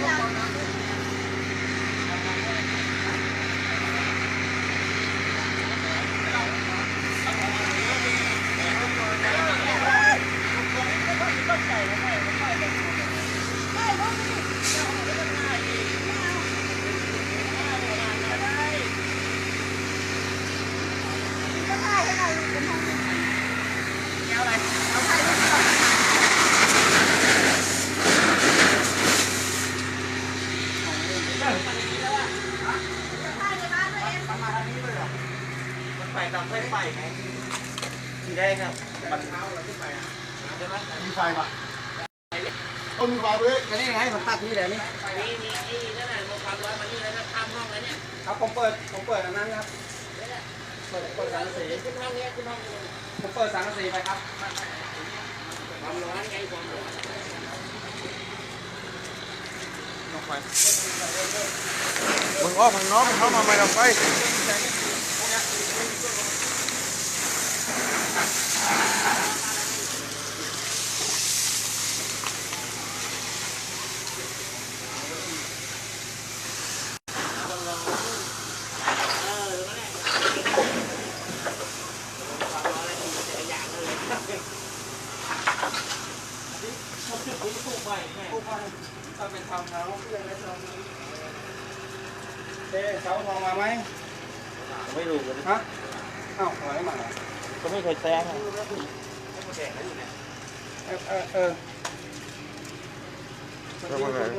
两个。 มันไปตามไฟไฟไงสีแดงครับมันเท้าเราขึ้นไปอะใช่ไหมมีไฟปะต้นมีไฟด้วยก็นี่ไงผมตัดนี่แหละนี่นี่นี่นี่นั่นแหละโมความร้อนมานี่แล้วก็ข้ามห้องแล้วเนี่ยครับผมเปิดผมเปิดอันนั้นครับเปิดเปิดสังกะสีขึ้นห้องนี้ขึ้นห้องนี้ผมเปิดสังกะสีไปครับความร้อนไงความร้อนมึงออกมึงน้องเข้ามาไม่ทำไฟ ถ้าเป็นทำเขาเรื่องอะไรทำ เอ๊ะเสาทองมาไหมไม่รู้เลยฮะอ้าวอะไรมาก็ไม่เคยแซงเออเออเออ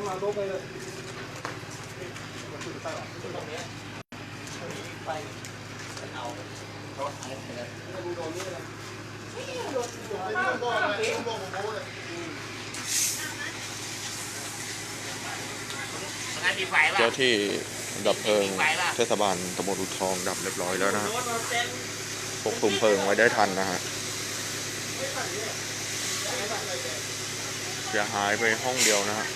มาลุกไปเลยไปเอาเขาหายไปเลยดูโดนนี่เลยต้องบอกอะไรต้องบอกผมโม้เลยงั้นมีไฟป่ะเจ้าที่ ดับเพลิงเทศบาลตำบลอุทองดับเรียบร้อยแล้วนะฮะควบคุมเพลิงไว้ได้ทันนะฮะเสียหายไปห้องเดียวนะฮะ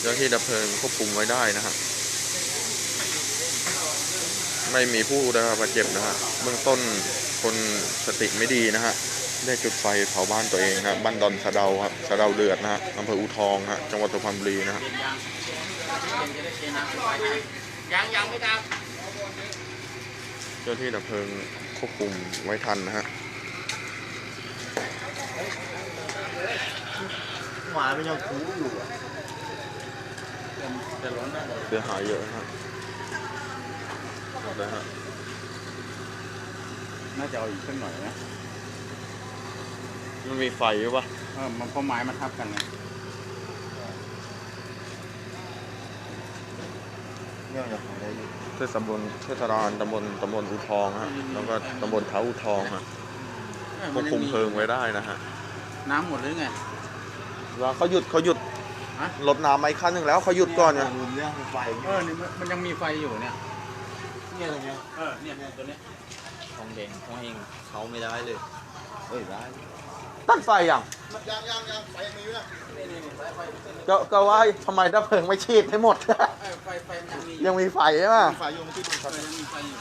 เจ้าที่ดับเพลิงควบคุมไว้ได้นะฮะไม่มีผู้ได้รับบาดเจ็บนะฮะเบื้องต้นคนสติไม่ดีนะฮะ ได้จุดไฟเผาบ้านตัวเองนะบ้านดอนสะเดาครับสะเดาเดือดนะฮะอำเภออูทองฮะจังหวัดสุพรรณบุรีนะฮะยังยังไม่ดับเจ้าที่ดับเพลิงควบคุมไว้ทันนะฮะหมาเป็นยังคูอยู่อะจะร้อนได้เลยเสียหายเยอะนะฮะหมดเลยฮะน่าจะเอาอีกสักหน่อยนะ มันมีไฟหรือปะเออมันเพราะไม้มันทับกันไงเรื่องอย่างไรอยู่เทศบาลเทศบาลตำบลตำบลอูทองฮะแล้วก็ตำบลเท้าอูทองฮะเออควบคุมเพลิงไว้ได้นะฮะน้ำหมดหรือไง แล้วเขาหยุดเขาหยุดฮะ รถน้ำมาอีกคันหนึ่งแล้วเขาหยุดก่อนไงลืมเรื่องไฟเออนี่มันมันยังมีไฟอยู่เนี่ย เนี่ยอะไรเงี้ยเออเนี่ยตัวเนี้ยทองแดงทองเองเขาไม่ได้เลย เอ้ยได้ ตั้งไฟยังยังยังยังไฟยังมีอยู่นะก็ก็ว่าทำไมดับเพลิงไม่ฉีดให้หมดเออไฟไฟมันยังมียังมีไฟใช่ไหมไฟอยู่ไม่ติดดูไฟมันยังมีไฟอยู่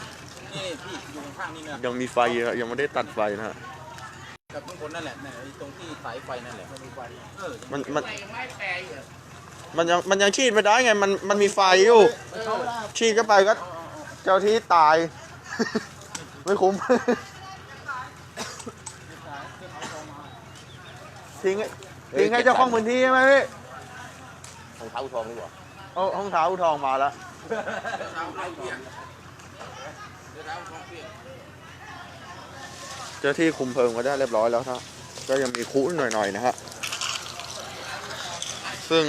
นี่พี่อยู่ข้างๆนี่นะยังมีไฟอยู่ฮะยังไม่ได้ตัดไฟนะฮะกับข้างบนนั่นแหละเนี่ยไอ้ตรงที่สายไฟนั่นแหละมันมีไฟเออมันมันไม่แปรอยู่มันยังมันยังฉีดไม่ได้ไงมันมันมีไฟอยู่เข้าไม่ได้ฉีดเข้าไปก็เจ้าที่ตาย ไม่คุ้ม ทิ้งให้ทิ้งให้เจ้าของพื้นที่ใช่ไหมพี่ของเท้าทองดีกว่าเอาห้องเท้าอุทองมาแล้วเท้าเท้าเปียกเดี๋ยวเท้าท้องเปียกเจ้าที่คุมเพลิงไว้ได้เรียบร้อยแล้วครับก็ยังมีคุหน่อยๆนะฮะซึ่ง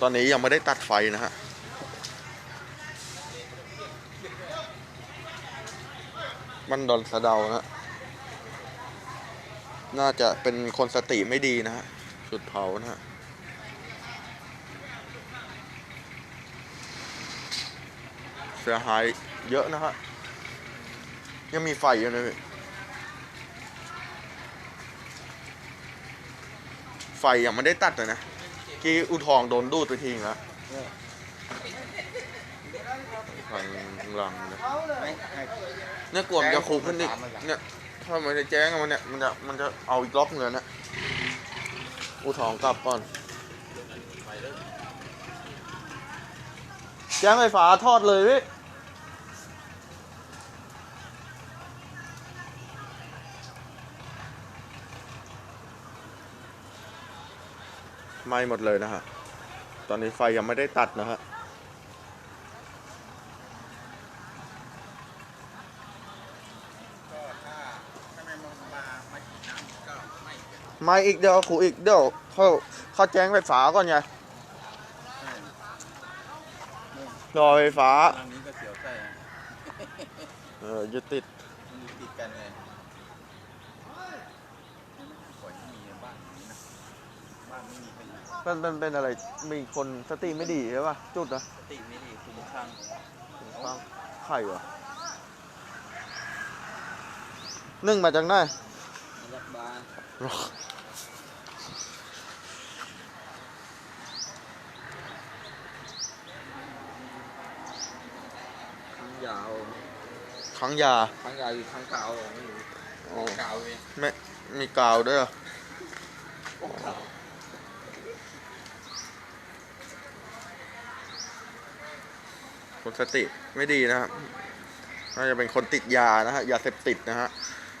ตอนนี้ยังไม่ได้ตัดไฟนะฮะมันดอนสะเดานะฮะ น่าจะเป็นคนสติไม่ดีนะฮะจุดเผานะฮะเสียหายเยอะนะฮะ ยังมีไฟอยู่นะพี่ไฟยังไม่ได้ตัดเลยนะ กี้อุทองโดนดูดไปทิ้งแล้วทางหลังเนี่ยเนี่ยกลัวมันจะคุกขึ้นอีกเนี่ย ถ้ามันจะแจ้งมันเนี่ยมันจะมันจะเอาอีกรอบเงินนะอูทองกลับก่อน แจ้งไฟฟ้าทอดเลยพี่ไหม้หมดเลยนะฮะ ตอนนี้ไฟยังไม่ได้ตัดนะฮะ ก็ถ้าถ้าไม่มามามาฉีดน้ำก็ไม่ ไม่อีกเดี๋ยวขูอีกเดี๋ยวเขาเขาแจ้งไฟฟ้าก่อนไงรอไฟฟ้าทางนี้ก็เสียวไส้อะเออยึดติดมันอยู่ติดกันเลยปล่อยให้มีบ้านอย่างนี้นะบ้านไม่มีใครอยู่เป็นเป็นเป็นอะไรมีคนสติไม่ดีใช่ป่ะจุดนะสติไม่ดีคุ้มข้างข้างไข่เหรอนึ่งมาจากไหนรัก บ้านทั้งยาวขังยา ทั้งยาวอยู่ทั้งเก่าไม่รู้อ๋อเก่าเลยไม่มีกาวด้วยเหรอคนสติไม่ดีนะครับ น่าจะเป็นคนติดยานะฮะ ยาเสพติดนะฮะ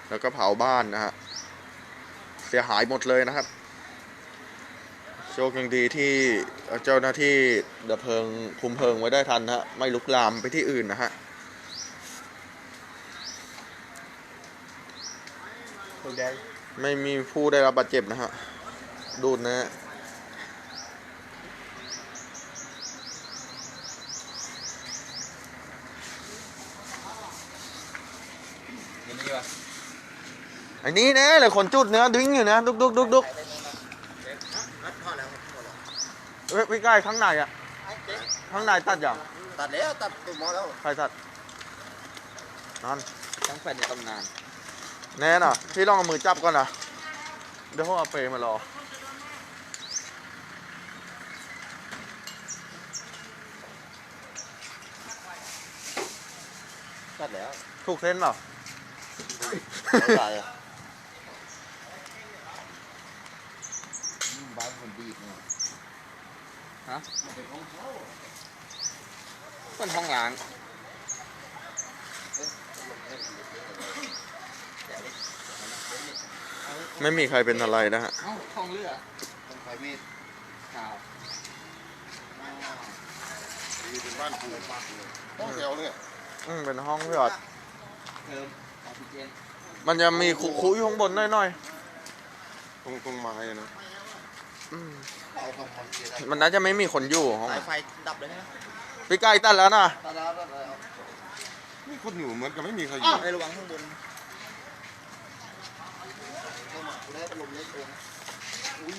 แล้วก็เผาบ้านนะฮะเสียหายหมดเลยนะครับ โชคยังดีที่เจ้าหน้าที่ดับเพลิงคุมเพลิงไว้ได้ทันนะฮะไม่ลุกลามไปที่อื่นนะฮะตัวแดงไม่มีผู้ได้รับบาดเจ็บนะฮะดูดนะฮะ เห็นนี่ปะ ไอ้นี่แน่เลยคนจุดเนื้อดิ้งอยู่นะดุกดุกดุกดุกพอแล้วพอแล้วเว้ยพี่ใกล้ข้างในอะข้างในตัดอย่างตัดแล้วตัดตุ่มมอแล้วใครตัดนั่นทั้งแฟนในตำนานแน่น่ะพี่ลองเอามือจับก่อนนะเดี๋ยวเขาเอาเปรย์มารอตัดแล้วถูกเส้นเปล่า ตายอะบ้านคนดีเนี่ยฮะเป็นห้องล้างไม่มีใครเป็นอะไรนะฮะเอ้าห้องเลือดคนไฟมีดเก่านี่เป็นบ้านปูนห้องแถวเนี่ยอืมเป็นห้องพี่ออดเติมออกซิเจนมันจะมีคุคุอยู่ข้างบนหน่อยตรงตรงไม้อะนะๆอืม เอาทำความเสียได้มันน่าจะไม่มีคนอยู่ห้องสายไฟดับเลยนะพี่ใกล้ตัดแล้วนะตัดแล้วตัดแล้วนี่คนอยู่เหมือนกับไม่มีใครอยู่ให้ระวังข้างบนเข้ามาได้เป็นลมเล็กเองอุ้ย